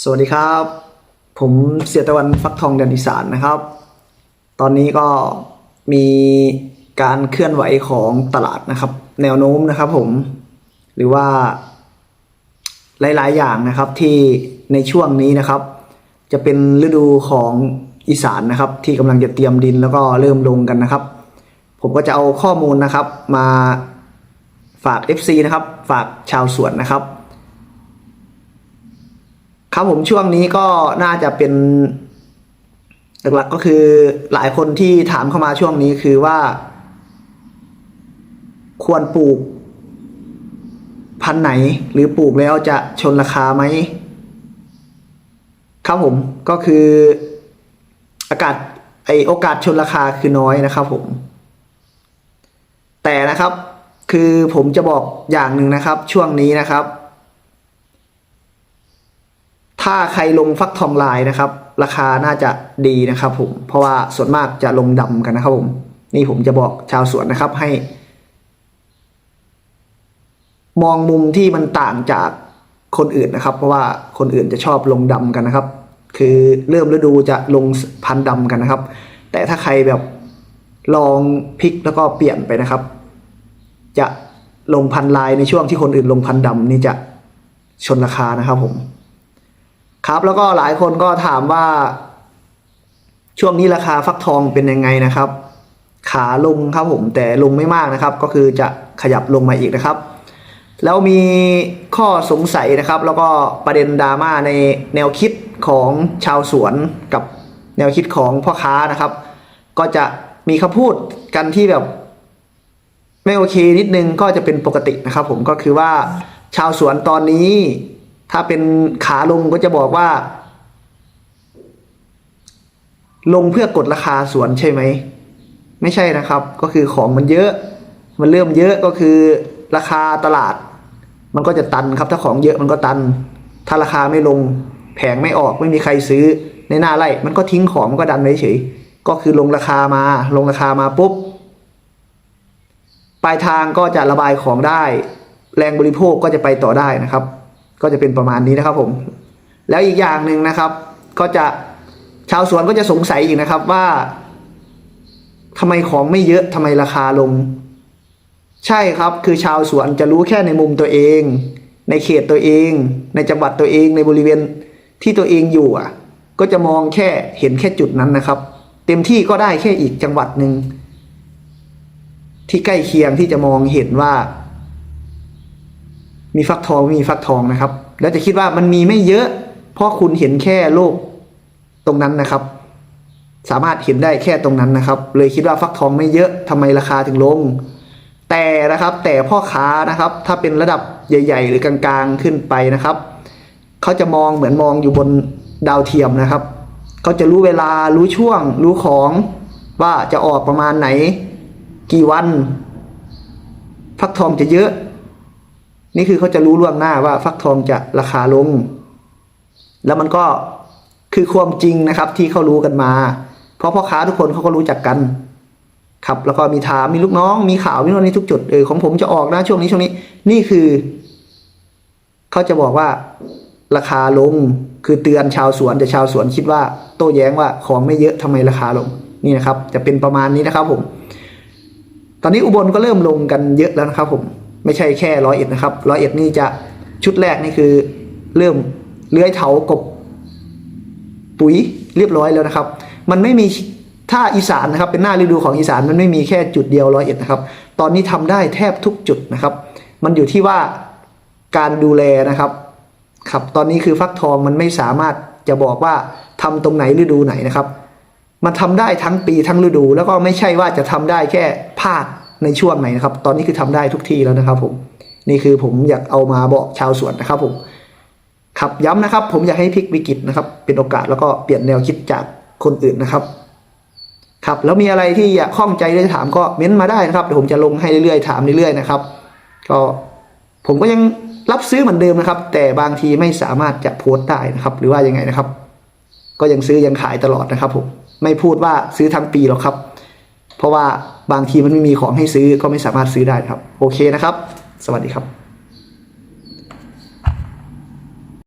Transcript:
สวัสดีครับ ผมเสียตะวันฟักทองแดนอีสานนะครับ ตอนนี้ก็มีการเคลื่อนไหวของตลาดนะครับ แนวโน้มนะครับผมหรือว่าหลาย ๆ อย่างนะครับที่ในช่วงนี้นะครับ จะเป็นฤดูของอีสานนะครับ ที่กำลังจะเตรียมดินแล้วก็เริ่มลงกันนะครับ ผมก็จะเอาข้อมูลนะครับมาฝาก FC นะครับ ฝากชาวสวนนะครับ ครับผมช่วงนี้ก็น่าจะเป็นหลักๆก็คือหลายคนที่ถามเข้ามาช่วงนี้คือว่า ควรปลูก พันไหนหรือปลูกแล้วจะชนราคาไหมครับผมก็คืออากาศไอโอกาสชนราคาคือน้อยนะครับผม แต่นะครับคือผมจะบอกอย่างหนึ่งนะครับ ช่วงนี้นะครับ ถ้าใครลงฟักทองลายนะครับ ราคาน่าจะดีนะครับผมเพราะว่าส่วนมากจะลงดำกันนะครับผม นี่ผมจะบอกชาวสวนนะครับให้ มองมุมที่มันต่างจากคนอื่นนะครับ เพราะว่าคนอื่นจะชอบลงดำกันนะครับ คือเริ่มฤดูจะลงพันธุ์ดำกันนะครับ แต่ถ้าใครแบบลองพลิกแล้วก็เปลี่ยนไปนะครับ จะลงพันลายในช่วงที่คนอื่นลงพันดำนี่จะชนราคานะครับผม ครับ แล้วก็หลายคนก็ถามว่า ช่วงนี้ราคาฟักทองเป็นยังไงนะครับ ขาลงครับผมแต่ลงไม่มากนะครับ ก็คือจะขยับลงมาอีกนะครับ แล้วมีข้อสงสัยนะครับ แล้วก็ประเด็นดราม่าในแนวคิดของชาวสวนกับแนวคิดของพ่อค้านะครับ ก็จะมีคำพูดกันที่แบบ ไม่โอเคนิดนึงก็จะเป็นปกตินะครับ ผมก็คือว่าชาวสวนตอนนี้ ถ้าเป็นขาลงก็จะบอกว่า ลงเพื่อกดราคาสวนใช่ไหม ไม่ใช่นะครับ ก็คือของมันเยอะ มันเริ่มเยอะก็คือราคาตลาด มันก็จะตันครับ ถ้าของเยอะมันก็ตัน ถ้าราคาไม่ลงแผงไม่ออกไม่มีใครซื้อในหน้าไร่มันก็ทิ้งของมันก็ดันไว้เฉย ก็คือลงราคามา ลงราคามาปุ๊บปลายทางก็จะระบายของได้ แรงบริโภคก็จะไปต่อได้นะครับ ก็จะเป็นประมาณนี้นะครับผม แล้วอีกอย่างหนึ่งนะครับ ก็จะชาวสวนก็จะสงสัยอีกนะครับว่าทำไมของไม่เยอะทำไมราคาลง ใช่ครับคือชาวสวนจะรู้แค่ในมุมตัวเอง ในเขตตัวเอง ในจังหวัดตัวเองในบริเวณที่ตัวเองอยู่อะ ก็จะมองแค่เห็นแค่จุดนั้นนะครับ เต็มที่ก็ได้แค่อีกจังหวัดหนึ่งที่ใกล้เคียงที่จะมองเห็นว่า มีฟักทองม่มีฟักทองนะครับ แล้วจะคิดว่ามันมีไม่เยอะ เพราะคุณเห็นแค่โลกตรงนั้นนะครับ สามารถเห็นได้แค่ตรงนั้นนะครับ เลยคิดว่าฟักทองไม่เยอะทำไมราคาถึงลง แต่นะครับแต่พ่อค้านะครับ ถ้าเป็นระดับใหญ่ ๆ หรือกลางๆขึ้นไปนะครับเขาจะมองเหมือนมองอยู่บนดาวเทียมนะครับเขาจะรู้เวลารู้ช่วง รู้ของว่าจะออกประมาณไหน กี่วัน ฟักทองจะเยอะ นี่คือเขาจะรู้ล่วงหน้าว่าฟักทองจะราคาลง แล้วมันก็คือความจริงนะครับ ที่เขารู้กันมา เพราะพ่อค้าทุกคนเขาก็รู้จักกัน ครับ แล้วก็มีถามมีลูกน้อง มีข่าวมีโน่นนี่ทุกจุดเออของผมจะออกนะช่วงนี้ช่วงนี้ นี่คือเขาจะบอกว่าราคาลงคือเตือนชาวสวนแต่ชาวสวนคิดว่า โต้แย้งว่าของไม่เยอะทำไมราคาลงนี่นะครับ จะเป็นประมาณนี้นะครับผม ตอนนี้อุบลก็เริ่มลงกันเยอะแล้วนะครับผม ไม่ใช่แค่ร้อยเอ็ดนะครับร้อยเอ็ดนี่จะชุดแรกนี่คือเริ่มเลื้อยเถากบปุ๋ยเรียบร้อยแล้วนะครับ มันไม่มีถ้าอีสานนะครับเป็นหน้าฤดูของอีสานมันไม่มีแค่จุดเดียวร้อยเอ็ดนะครับ ตอนนี้ทำได้แทบทุกจุดนะครับ มันอยู่ที่ว่าการดูแลนะครับครับตอนนี้คือฟักทองมันไม่สามารถจะบอกว่าทำตรงไหนฤดูไหนนะครับ มันทำได้ทั้งปีทั้งฤดู แล้วก็ไม่ใช่ว่าจะทำได้แค่ภาค ในช่วงไหนนะครับ ตอนนี้คือทำได้ทุกที่แล้วนะครับ ผม นี่คือผมอยากเอามาบอกชาวสวนนะครับ ผมครับย้ำนะครับ ผมอยากให้พลิกวิกฤตนะครับ เป็นโอกาสแล้วก็เปลี่ยนแนวคิดจากคนอื่นนะครับครับแล้วมีอะไรที่อยากข้องใจหรือถามก็เม้นมาได้นะครับเดี๋ยวผมจะลงให้เรื่อยๆถามเรื่อยๆนะครับ ก็ผมก็ยังรับซื้อเหมือนเดิมนะครับ แต่บางทีไม่สามารถจะโพสต์ได้นะครับ หรือว่ายังไงนะครับ ก็ยังซื้อยังขายตลอดนะครับผมไม่พูดว่าซื้อทั้งปีหรอกครับ เพราะว่าบางทีมันไม่มีของให้ซื้อก็ไม่สามารถซื้อได้ครับ โอเคนะครับ สวัสดีครับ